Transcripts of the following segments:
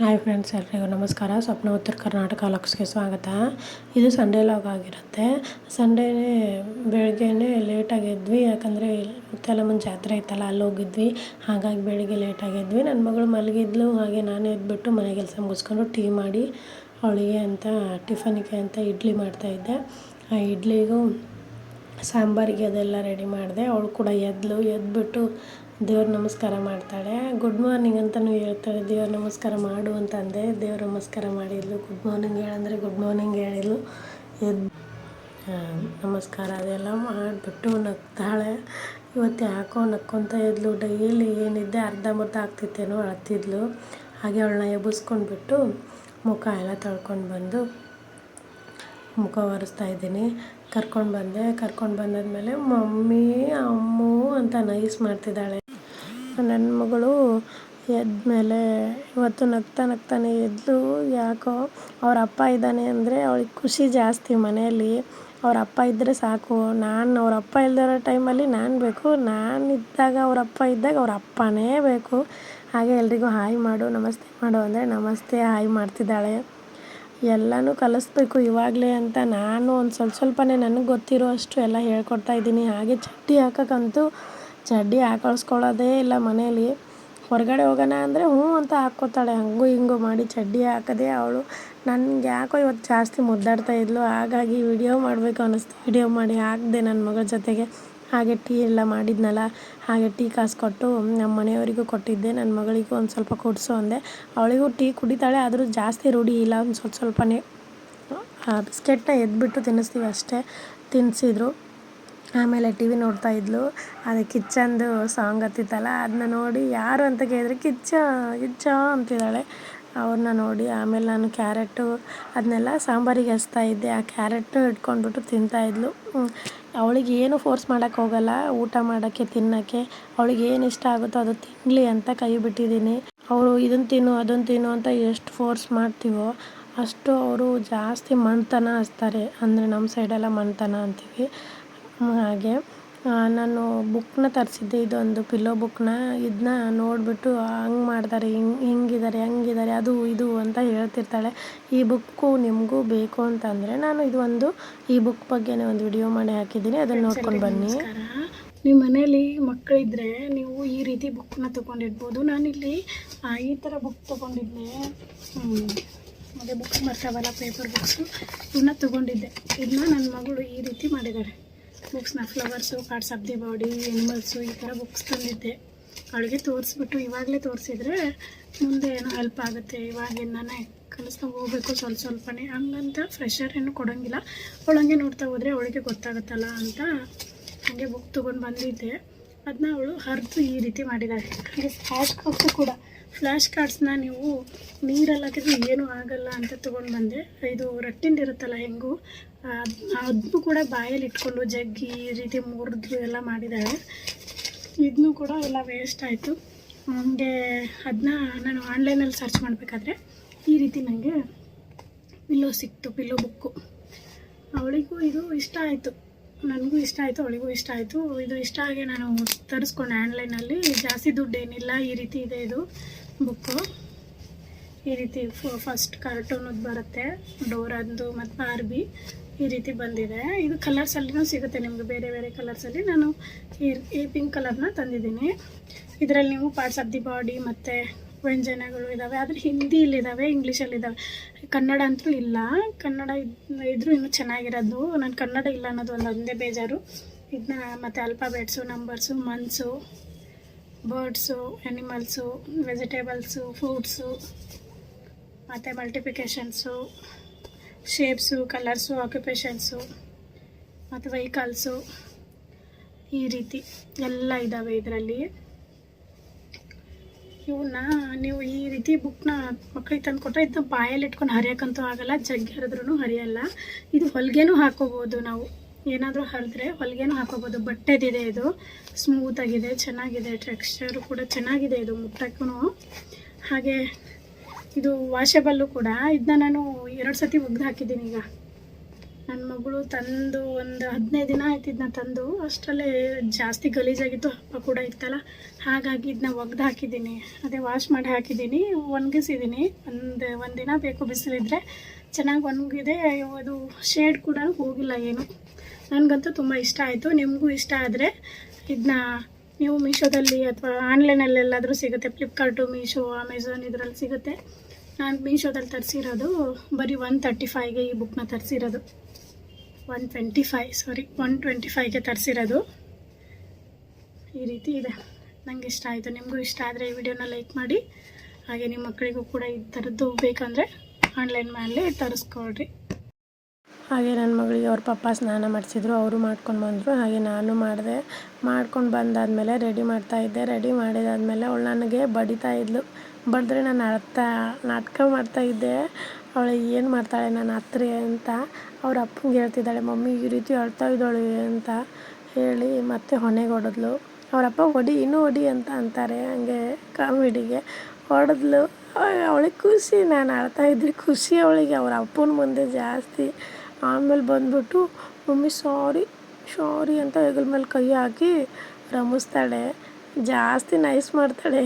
Hi friends ಎಲ್ರಿಗೂ ನಮಸ್ಕಾರ. ಸ್ವಪ್ನ ಉತ್ತರ ಕರ್ನಾಟಕ ಲಕ್ಸ್ಗೆ ಸ್ವಾಗತ. ಇದು ಸಂಡೇ ಲಾಗ್ ಆಗಿರುತ್ತೆ. ಸಂಡೇನೇ ಬೆಳಗ್ಗೆನೇ ಲೇಟಾಗಿ ಎದ್ವಿ. ಯಾಕಂದರೆ ಮುತ್ಯಾಲಮ್ಮನ ಜಾತ್ರೆ ಇತ್ತಲ್ಲ, ಅಲ್ಲಿ ಹೋಗಿದ್ವಿ. ಹಾಗಾಗಿ ಬೆಳಿಗ್ಗೆ ಲೇಟಾಗಿದ್ವಿ ನನ್ನ ಮಗಳು ಮಲಗಿದ್ಲು. ಹಾಗೆ ನಾನು ಎದ್ಬಿಟ್ಟು ಮನೆ ಕೆಲಸ ಮುಗಿಸ್ಕೊಂಡು ಟೀ ಮಾಡಿ, ಅವಳಿಗೆ ಅಂತ ಟಿಫನ್ಗೆ ಅಂತ ಇಡ್ಲಿ ಮಾಡ್ತಾಯಿದ್ದೆ ಆ ಇಡ್ಲಿಗೂ ಸಾಂಬಾರಿಗೆ ಅದೆಲ್ಲ ರೆಡಿ ಮಾಡಿದೆ. ಅವಳು ಕೂಡ ಎದ್ಲು. ಎದ್ಬಿಟ್ಟು ದೇವ್ರ ನಮಸ್ಕಾರ ಮಾಡ್ತಾಳೆ. ಗುಡ್ ಮಾರ್ನಿಂಗ್ ಅಂತಲೂ ಹೇಳ್ತಾಳೆ. ದೇವ್ರ ನಮಸ್ಕಾರ ಮಾಡು ಅಂತ ಅಂದೆ ದೇವ್ರ ನಮಸ್ಕಾರ ಮಾಡಿದ್ಲು. ಗುಡ್ ಮಾರ್ನಿಂಗ್ ಹೇಳಂದರೆ ಗುಡ್ ಮಾರ್ನಿಂಗ್ ಹೇಳಿದ್ಲು. ಎದ್ ನಮಸ್ಕಾರ ಅದೆಲ್ಲ ಮಾಡಿಬಿಟ್ಟು ನಗ್ತಾಳೆ. ಇವತ್ತು ಯಾಕೋ ನಕ್ಕೊಂತ ಇದ್ಲು. ಡೈಲಿ ಏನಿದ್ದೆ ಅರ್ಧಂಬರ್ಧ ಆಗ್ತಿತ್ತೇನೋ ಅಳ್ತಿದ್ಲು. ಹಾಗೆ ಅವಳನ್ನ ಎಬ್ಬಿಸ್ಕೊಂಡ್ಬಿಟ್ಟು ಮುಖ ಎಲ್ಲ ತೊಳ್ಕೊಂಡು ಬಂದು ಮುಖ ಒರೆಸ್ತಾ ಇದ್ದೀನಿ. ಕರ್ಕೊಂಡು ಬಂದೆ. ಕರ್ಕೊಂಡು ಬಂದಾದ್ಮೇಲೆ ಮಮ್ಮಿ, ಅಮ್ಮು ಅಂತ ನೈಸ್ ಮಾಡ್ತಿದ್ದಾಳೆ. ನನ್ನ ಮಗಳು ಎದ್ಮೇಲೆ ಇವತ್ತು ನಗ್ತಾ ನಗ್ತಾನೆ ಎದ್ದು ಯಾಕೋ ಅವ್ರ ಅಪ್ಪ ಇದ್ದಾನೆ ಅಂದರೆ ಅವಳಿಗೆ ಖುಷಿ ಜಾಸ್ತಿ ಮನೆಯಲ್ಲಿ. ಅವ್ರ ಅಪ್ಪ ಇದ್ದರೆ ಸಾಕು. ನಾನು ಅವ್ರ ಅಪ್ಪ ಇಲ್ದಿರೋ ಟೈಮಲ್ಲಿ ನಾನು ಬೇಕು. ನಾನು ಇದ್ದಾಗ ಅವ್ರ ಅಪ್ಪ ಇದ್ದಾಗ ಅವ್ರ ಅಪ್ಪನೇ ಬೇಕು. ಹಾಗೆ ಎಲ್ರಿಗೂ ಹಾಯ್ ಮಾಡು, ನಮಸ್ತೆ ಮಾಡು ಅಂದರೆ ನಮಸ್ತೆ, ಹಾಯ್ ಮಾಡ್ತಿದ್ದಾಳೆ. ಎಲ್ಲನೂ ಕಲಿಸ್ಬೇಕು ಇವಾಗಲೇ ಅಂತ ನಾನು ಒಂದು ಸ್ವಲ್ಪ ಸ್ವಲ್ಪನೇ ನನಗೆ ಗೊತ್ತಿರೋ ಅಷ್ಟು ಎಲ್ಲ ಹೇಳ್ಕೊಡ್ತಾ ಇದ್ದೀನಿ. ಹಾಗೆ ಚಟ್ಟಿ ಹಾಕೋಕ್ಕಂತೂ ಚಡ್ಡಿ ಹಾಕೊಳ್ಸ್ಕೊಳ್ಳೋದೇ ಇಲ್ಲ ಮನೇಲಿ. ಹೊರಗಡೆ ಹೋಗೋಣ ಅಂದರೆ ಹ್ಞೂ ಅಂತ ಹಾಕ್ಕೋತಾಳೆ. ಹಂಗೂ ಹಿಂಗೂ ಮಾಡಿ ಚಡ್ಡಿ ಹಾಕದೆ ಅವಳು ನನಗೆ ಯಾಕೋ ಇವತ್ತು ಜಾಸ್ತಿ ಮುದ್ದಾಡ್ತಾ ಇದ್ಲು. ಹಾಗಾಗಿ ವಿಡಿಯೋ ಮಾಡಬೇಕು ಅನ್ನಿಸ್ತು. ವಿಡಿಯೋ ಮಾಡಿ ಹಾಕಿದೆ ನನ್ನ ಮಗಳ ಜೊತೆಗೆ. ಹಾಗೆ ಟೀ ಎಲ್ಲ ಮಾಡಿದ್ನಲ್ಲ. ಹಾಗೆ ಟೀ ಕಾಸು ಕೊಟ್ಟು ನಮ್ಮ ಮನೆಯವರಿಗೂ ಕೊಟ್ಟಿದ್ದೆ. ನನ್ನ ಮಗಳಿಗೂ ಒಂದು ಸ್ವಲ್ಪ ಕೊಡಿಸು ಅಂದೆ. ಅವಳಿಗೂ ಟೀ ಕುಡಿತಾಳೆ. ಆದರೂ ಜಾಸ್ತಿ ರೂಢಿ ಇಲ್ಲ. ಒಂದು ಸ್ವಲ್ಪ ಸ್ವಲ್ಪನೇ ಬಿಸ್ಕೆಟ್ನ ಎದ್ಬಿಟ್ಟು ತಿನ್ನಿಸ್ತೀವಿ ಅಷ್ಟೇ. ತಿನ್ನಿಸಿದ್ರು ಆಮೇಲೆ ಟಿ ವಿ ನೋಡ್ತಾ ಇದ್ಲು. ಅದು ಕಿಚ್ಚಂದು ಸಾಂಗ್ ಹತ್ತಿತ್ತಲ್ಲ ಅದನ್ನ ನೋಡಿ ಯಾರು ಅಂತ ಕೇಳಿದ್ರೆ ಕಿಚ್ಚ ಕಿಚ್ಚ ಅಂತಿದ್ದಾಳೆ. ಅವ್ರನ್ನ ನೋಡಿ ಆಮೇಲೆ ನಾನು ಕ್ಯಾರೆಟು ಅದನ್ನೆಲ್ಲ ಸಾಂಬಾರಿಗೆ ಹಚ್ತಾ ಇದ್ದೆ. ಆ ಕ್ಯಾರೆಟು ಇಟ್ಕೊಂಡ್ಬಿಟ್ಟು ತಿಂತಾಯಿದ್ಲು ಅವಳಿಗೆ ಏನು ಫೋರ್ಸ್ ಮಾಡೋಕ್ಕೆ ಹೋಗಲ್ಲ, ಊಟ ಮಾಡೋಕ್ಕೆ, ತಿನ್ನೋಕ್ಕೆ. ಅವಳಿಗೆ ಏನು ಇಷ್ಟ ಆಗುತ್ತೋ ಅದು ತಿನ್ನಲಿ ಅಂತ ಕೈ ಬಿಟ್ಟಿದ್ದೀನಿ. ಅವರು ಇದನ್ನು ತಿನ್ನು ಅದನ್ನು ತಿನ್ನು ಅಂತ ಎಷ್ಟು ಫೋರ್ಸ್ ಮಾಡ್ತೀವೋ ಅಷ್ಟು ಅವರು ಜಾಸ್ತಿ ಮಣ್ತನ ಹಚ್ತಾರೆ. ಅಂದರೆ ನಮ್ಮ ಸೈಡೆಲ್ಲ ಮಣ್ತನ ಅಂತೀವಿ. ಹಾಗೆ. ನಾನು ಬುಕ್ನ ತರಿಸಿದ್ದೆ ಇದೊಂದು ಪಿಲ್ಲೋ ಬುಕ್ನ ಇದನ್ನ ನೋಡಿಬಿಟ್ಟು ಹಂಗೆ ಮಾಡ್ತಾರೆ ಹಿಂಗೆ ಹಿಂಗಿದ್ದಾರೆ ಹಂಗಿದ್ದಾರೆ ಅದು ಇದು ಅಂತ ಹೇಳ್ತಿರ್ತಾಳೆ. ಈ ಬುಕ್ಕು ನಿಮಗೂ ಬೇಕು ಅಂತಂದರೆ ನಾನು ಇದು ಒಂದು ಈ ಬುಕ್ ಬಗ್ಗೆನೇ ಒಂದು ವಿಡಿಯೋ ಮಾಡಿ ಹಾಕಿದ್ದೀನಿ. ಅದನ್ನು ನೋಡ್ಕೊಂಡು ಬನ್ನಿ. ನಿಮ್ಮ ಮನೇಲಿ ಮಕ್ಕಳಿದ್ರೆ ನೀವು ಈ ರೀತಿ ಬುಕ್ನ ತೊಗೊಂಡಿರ್ಬೋದು. ನಾನಿಲ್ಲಿ ಈ ಥರ ಬುಕ್ ತೊಗೊಂಡಿದ್ದೆ. ಮತ್ತು ಬುಕ್ಸ್ ಬರ್ತಾವಲ್ಲ ಪೇಪರ್ ಬುಕ್ಸು ಇವನ್ನ ತೊಗೊಂಡಿದ್ದೆ. ಇದನ್ನ ನನ್ನ ಮಗಳು ಈ ರೀತಿ ಮಾಡಿದ್ದಾಳೆ ಬುಕ್ಸ್ನ flowers parts of the body animals ಈ ಥರ ಬುಕ್ಸ್ ತಂದಿದ್ದೆ. ಅವಳಿಗೆ ತೋರಿಸ್ಬಿಟ್ಟು ಇವಾಗಲೇ ತೋರಿಸಿದ್ರೆ ಮುಂದೆ ಏನೋ ಹೆಲ್ಪ್ ಆಗುತ್ತೆ. ಇವಾಗಿಂದಾನೆ ಕಲಿಸ್ಕೊಂಡು ಹೋಗಬೇಕು ಸ್ವಲ್ಪ ಸ್ವಲ್ಪನೇ. ಹಂಗಂತ ಫ್ರೆಶರ್ ಏನು ಕೊಡೋಂಗಿಲ್ಲ. ಅವಳಂಗೆ ನೋಡ್ತಾ ಹೋದರೆ ಅವಳಿಗೆ ಗೊತ್ತಾಗುತ್ತಲ್ಲ ಅಂತ ಹಾಗೆ ಬುಕ್ ತೊಗೊಂಡು ಬಂದಿದ್ದೆ. ಅದನ್ನ ಅವಳು ಹರಿದು ಈ ರೀತಿ ಮಾಡಿದ್ದಾಳೆ ಹಾಗೆ ಫ್ಲ್ಯಾಶ್ ಕಾರ್ಡ್ಸು ಕೂಡ. ಫ್ಲ್ಯಾಶ್ ಕಾರ್ಡ್ಸ್ನ ನೀವು ನೀರಲ್ಲಿ ಹಾಕಿದ್ರೆ ಏನೂ ಆಗಲ್ಲ ಅಂತ ತೊಗೊಂಡು ಬಂದೆ ಇದು ರಟ್ಟಿಂದ ಇರುತ್ತಲ್ಲ ಹೆಂಗು ಅದನ್ನು ಕೂಡ ಬಾಯಲ್ಲಿ ಇಟ್ಕೊಂಡು ಜಗ್ಗಿ ಈ ರೀತಿ ಮುರಿದು ಎಲ್ಲ ಮಾಡಿದ್ದಾಳೆ ಇದನ್ನು ಕೂಡ ಎಲ್ಲ ವೇಸ್ಟ್ ಆಯಿತು. ನನಗೆ ಅದನ್ನ ನಾನು ಆನ್ಲೈನಲ್ಲಿ ಸರ್ಚ್ ಮಾಡಬೇಕಾದ್ರೆ ಈ ರೀತಿ ನನಗೆ ಪಿಲ್ಲೋ ಸಿಕ್ತು ಪಿಲ್ಲೋ ಬುಕ್ಕು ಅವಳಿಗೂ ಇದು ಇಷ್ಟ ಆಯಿತು. ನನಗೂ ಇಷ್ಟ ಆಯಿತು, ಅವಳಿಗೂ ಇಷ್ಟ ಆಯಿತು. ಇದು ಇಷ್ಟ ಆಗಿ ನಾನು ತರಿಸ್ಕೊಂಡೆ ಆನ್ಲೈನಲ್ಲಿ ಜಾಸ್ತಿ ದುಡ್ಡು ಏನಿಲ್ಲ ಈ ರೀತಿ ಇದೆ ಇದು ಬುಕ್ಕು ಈ ರೀತಿ ಫಸ್ಟ್ ಕಾರ್ಟೂನದ್ದು ಬರುತ್ತೆ, ಡೋರದ್ದು ಮತ್ತು ಬಾರ್ಬಿ ಈ ರೀತಿ ಬಂದಿದೆ. ಇದು ಕಲರ್ಸಲ್ಲಿನೂ ಸಿಗುತ್ತೆ ನಿಮಗೆ, ಬೇರೆ ಬೇರೆ ಕಲರ್ಸಲ್ಲಿ ನಾನು ಈ ಈ ಪಿಂಕ್ ಕಲರ್ನ ತಂದಿದ್ದೀನಿ. ಇದರಲ್ಲಿ ನೀವು ಪಾರ್ಟ್ಸ್ ಆಫ್ ದಿ ಬಾಡಿ ಮತ್ತು ವ್ಯಂಜನಗಳು ಇದ್ದಾವೆ ಆದರೆ ಹಿಂದಿಯಲ್ಲಿದ್ದಾವೆ ಇಂಗ್ಲೀಷಲ್ಲಿದ್ದಾವೆ ಕನ್ನಡ ಅಂತೂ ಇಲ್ಲ. ಕನ್ನಡ ಇದ್ದರೂ ಇನ್ನೂ ಚೆನ್ನಾಗಿರೋದು. ನಾನು ಕನ್ನಡ ಇಲ್ಲ ಅನ್ನೋದು ಒಂದು ಒಂದೇ ಬೇಜಾರು. ಇದನ್ನ ಮತ್ತು ಅಲ್ಫಾಬೆಟ್ಸು ನಂಬರ್ಸು ಮನ್ಸು ಬರ್ಡ್ಸು ಎನಿಮಲ್ಸು ವೆಜಿಟೇಬಲ್ಸು ಫ್ರೂಟ್ಸು ಮತ್ತು ಮಲ್ಟಿಪ್ಲಿಕೇಶನ್ಸು ಶೇಪ್ಸು ಕಲರ್ಸು ಆಕ್ಯುಪೇಷನ್ಸು ಮತ್ತು ವೆಹಿಕಲ್ಸು ಈ ರೀತಿ ಎಲ್ಲ ಇದ್ದಾವೆ ಇದರಲ್ಲಿ. ಇವನ್ನ ನೀವು ಈ ರೀತಿ ಬುಕ್ನ ಮಕ್ಕಳಿಗೆ ತಂದು ಕೊಟ್ಟರೆ ಇದನ್ನ ಬಾಯಲ್ಲಿ ಇಟ್ಕೊಂಡು ಹರಿಯಕ್ಕಂತೂ ಆಗಲ್ಲ, ಜಗ್ಗಿ ಹರಿದ್ರೂ ಹರಿಯಲ್ಲ. ಇದು ಹೊಲಿಗೆನೂ ಹಾಕೋಬೋದು ನಾವು. ಏನಾದರೂ ಹರಿದ್ರೆ ಹೊಲಿಗೆನೂ ಹಾಕೋಬೋದು. ಬಟ್ಟೆದಿದೆ ಇದು. ಸ್ಮೂತಾಗಿದೆ ಚೆನ್ನಾಗಿದೆ. ಟೆಕ್ಸ್ಚರು ಕೂಡ ಚೆನ್ನಾಗಿದೆ ಇದು ಮುಟ್ಟಕ್ಕೂ ಹಾಗೆ ಇದು ವಾಷೆಬಲ್ಲು ಕೂಡ. ಇದನ್ನ ನಾನು ಎರಡು ಸತಿ ಒಗ್ದು ಹಾಕಿದ್ದೀನಿ ಈಗ. ನನ್ನ ಮಗಳು ತಂದು ಒಂದು ಹದಿನೈದು ದಿನ ಆಯ್ತು ಇದನ್ನ ತಂದು. ಅಷ್ಟರಲ್ಲೇ ಜಾಸ್ತಿ ಗಲೀಜಾಗಿತ್ತು ಹಬ್ಬ ಕೂಡ ಇತ್ತಲ್ಲ. ಹಾಗಾಗಿ ಇದನ್ನ ಒಗ್ದು ಹಾಕಿದ್ದೀನಿ. ಅದೇ ವಾಶ್ ಮಾಡಿ ಹಾಕಿದ್ದೀನಿ. ಒಣಗಿಸಿದ್ದೀನಿ. ಒಂದು ಒಂದು ದಿನ ಬೇಕು ಬಿಸಿಲಿದ್ರೆ. ಚೆನ್ನಾಗಿ ಒಣಗಿದೆ. ಅದು ಶೇಡ್ ಕೂಡ ಹೋಗಿಲ್ಲ ಏನು. ನನಗಂತೂ ತುಂಬ ಇಷ್ಟ ಆಯಿತು. ನಿಮಗೂ ಇಷ್ಟ ಆದರೆ ಇದನ್ನ ನೀವು ಮೀಶೋದಲ್ಲಿ ಅಥವಾ ಆನ್ಲೈನಲ್ಲೆಲ್ಲಾದರೂ ಸಿಗುತ್ತೆ. ಫ್ಲಿಪ್ಕಾರ್ಟು ಮೀಶೋ ಅಮೆಝಾನ್ ಇದರಲ್ಲಿ ಸಿಗುತ್ತೆ. ನಾನು ಮೀಶೋದಲ್ಲಿ ತರಿಸಿರೋದು ಬರೀ ಒನ್ ತರ್ಟಿ ಫೈವ್ಗೆ ಈ ಬುಕ್ನ ತರಿಸಿರೋದು. ಒನ್ ಟ್ವೆಂಟಿ ಫೈವ್ ಸಾರಿ ಒನ್ ಟ್ವೆಂಟಿ ಫೈವ್ಗೆ ತರಿಸಿರೋದು. ಈ ರೀತಿ ಇದೆ. ನನಗೆ ಇಷ್ಟ ಆಯಿತು. ನಿಮಗೂ ಇಷ್ಟ ಆದರೆ ಈ ವಿಡಿಯೋನ ಲೈಕ್ ಮಾಡಿ. ಹಾಗೆ ನಿಮ್ಮ ಮಕ್ಕಳಿಗೂ ಕೂಡ ಈ ಥರದ್ದು ಬೇಕಂದರೆ ಆನ್ಲೈನ್ ಮೇಲೆ ತರಿಸ್ಕೊಳ್ರಿ. ಹಾಗೆ ನನ್ನ ಮಗಳಿಗೆ ಅವ್ರ ಪಪ್ಪ ಸ್ನಾನ ಮಾಡಿಸಿದ್ರು, ಅವರು ಮಾಡ್ಕೊಂಡು ಬಂದರು. ಹಾಗೆ ನಾನು ಮಾಡಿದೆ. ಮಾಡ್ಕೊಂಡು ಬಂದಾದಮೇಲೆ ರೆಡಿ ಮಾಡ್ತಾಯಿದ್ದೆ ರೆಡಿ ಮಾಡಿದಾದ್ಮೇಲೆ ಅವಳು ನನಗೆ ಬಡಿತಾ ಇದ್ಲು. ಬಡಿದ್ರೆ ನಾನು ಅಳ್ತಾ, ನಾಟಕ ಮಾಡ್ತಾಯಿದ್ದೆ ಅವಳು ಏನು ಮಾಡ್ತಾಳೆ ನಾನು ಹತ್ರ ಅಂತ. ಅವ್ರ ಅಪ್ಪಂಗೆ ಹೇಳ್ತಿದ್ದಾಳೆ, ಮಮ್ಮಿ, ಈ ರೀತಿ ಅಳ್ತಾ ಇದ್ದಾಳೆ ಅಂತ ಹೇಳಿ ಮತ್ತೆ ಹೊಣೆಗೆ ಹೊಡೆದ್ಲು. ಅವರಪ್ಪ ಹೊಡಿ, ಇನ್ನೂ ಹೊಡಿ ಅಂತ ಅಂತಾರೆ, ಹಂಗೆ ಕಾಮಿಡಿಗೆ ಹೊಡೆದ್ಲು. ಅವಳಿಗೆ ಖುಷಿ, ನಾನು ಅಳ್ತಾ ಇದ್ದರೆ ಖುಷಿ ಅವಳಿಗೆ. ಅವ್ರ ಅಪ್ಪನ ಮುಂದೆ ಜಾಸ್ತಿ ಆಮೇಲೆ ಬಂದುಬಿಟ್ಟು, ಮಮ್ಮಿ, ಸಾರಿ ಸಾರಿ ಅಂತ ಹೆಗಲ ಮೇಲೆ ಕೈ ಹಾಕಿ ರಮಿಸ್ತಾಳೆ. ಜಾಸ್ತಿ ನೈಸ್ ಮಾಡ್ತಾಳೆ.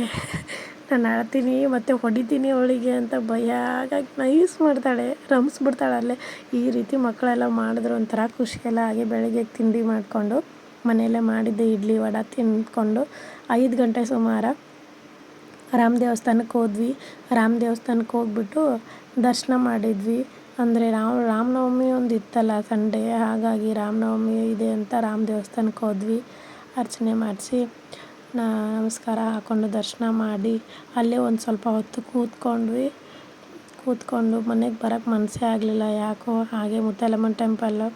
ನಾನು ಆಡ್ತೀನಿ, ಮತ್ತು ಹೊಡಿತೀನಿ ಅವಳಿಗೆ ಅಂತ ಭಯ ಹಾಗಾಗಿ ನೈಸ್ ಮಾಡ್ತಾಳೆ, ರಮಿಸ್ಬಿಡ್ತಾಳೆ ಅಲ್ಲೇ. ಈ ರೀತಿ ಮಕ್ಕಳೆಲ್ಲ ಮಾಡಿದ್ರು ಒಂಥರ ಖುಷಿಯೆಲ್ಲ ಹಾಗೆ ಬೆಳಗ್ಗೆ ತಿಂಡಿ ಮಾಡಿಕೊಂಡು ಮನೆಯಲ್ಲೇ ಮಾಡಿದ್ದೆ, ಇಡ್ಲಿ ವಡೆ ತಿಂದ್ಕೊಂಡು. ಐದು ಗಂಟೆ ಸುಮಾರು ರಾಮ ದೇವಸ್ಥಾನಕ್ಕೆ ಹೋದ್ವಿ. ರಾಮ ದೇವಸ್ಥಾನಕ್ಕೆ ಹೋಗ್ಬಿಟ್ಟು ದರ್ಶನ ಮಾಡಿದ್ವಿ. ಅಂದರೆ ರಾಮ, ರಾಮನವಮಿ ಒಂದು ಇತ್ತಲ್ಲ ಸಂಡೇ, ಹಾಗಾಗಿ ರಾಮನವಮಿ ಇದೆ ಅಂತ ರಾಮ ದೇವಸ್ಥಾನಕ್ಕೆ ಹೋದ್ವಿ. ಅರ್ಚನೆ ಮಾಡಿಸಿ ನಮಸ್ಕಾರ ಹಾಕ್ಕೊಂಡು ದರ್ಶನ ಮಾಡಿ ಅಲ್ಲೇ ಒಂದು ಸ್ವಲ್ಪ ಹೊತ್ತು ಕೂತ್ಕೊಂಡ್ವಿ. ಕೂತ್ಕೊಂಡು ಮನೆಗೆ ಬರೋಕ್ಕೆ ಮನಸ್ಸೇ ಆಗಲಿಲ್ಲ. ಯಾಕೋ ಹಾಗೆ ಮುತ್ತಲಮ್ಮನ ಟೆಂಪಲ್ಲು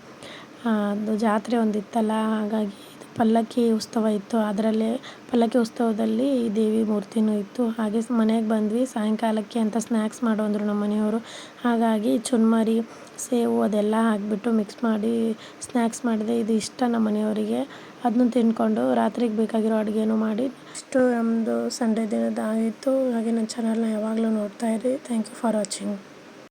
ಅದು ಜಾತ್ರೆ ಒಂದಿತ್ತಲ್ಲ, ಹಾಗಾಗಿ ಪಲ್ಲಕ್ಕಿ ಉತ್ಸವ ಇತ್ತು. ಅದರಲ್ಲಿ ಪಲ್ಲಕ್ಕಿ ಉತ್ಸವದಲ್ಲಿ ದೇವಿ ಮೂರ್ತಿನೂ ಇತ್ತು. ಹಾಗೆ ಮನೆಗೆ ಬಂದ್ವಿ. ಸಾಯಂಕಾಲಕ್ಕೆ ಅಂತ ಸ್ನ್ಯಾಕ್ಸ್ ಮಾಡು ಅಂದರು ನಮ್ಮ ಮನೆಯವರು. ಹಾಗಾಗಿ ಚುರ್ಮರಿ ಸೇವು ಅದೆಲ್ಲ ಹಾಕಿಬಿಟ್ಟು ಮಿಕ್ಸ್ ಮಾಡಿ ಸ್ನ್ಯಾಕ್ಸ್ ಮಾಡಿದೆ. ಇದು ಇಷ್ಟ ನಮ್ಮ ಮನೆಯವರಿಗೆ. ಅದನ್ನು ತಿನ್ಕೊಂಡು ರಾತ್ರಿಗೆ ಬೇಕಾಗಿರೋ ಅಡುಗೆನೂ ಮಾಡಿ. ಇಷ್ಟು ನಮ್ಮದು ಸಂಡೇ ದಿನದ ಆಗಿತ್ತು. ಹಾಗೆ ನನ್ನ ಚಾನಲ್ನ ಯಾವಾಗಲೂ ನೋಡ್ತಾಯಿರಿ ಥ್ಯಾಂಕ್ ಯು ಫಾರ್ ವಾಚಿಂಗ್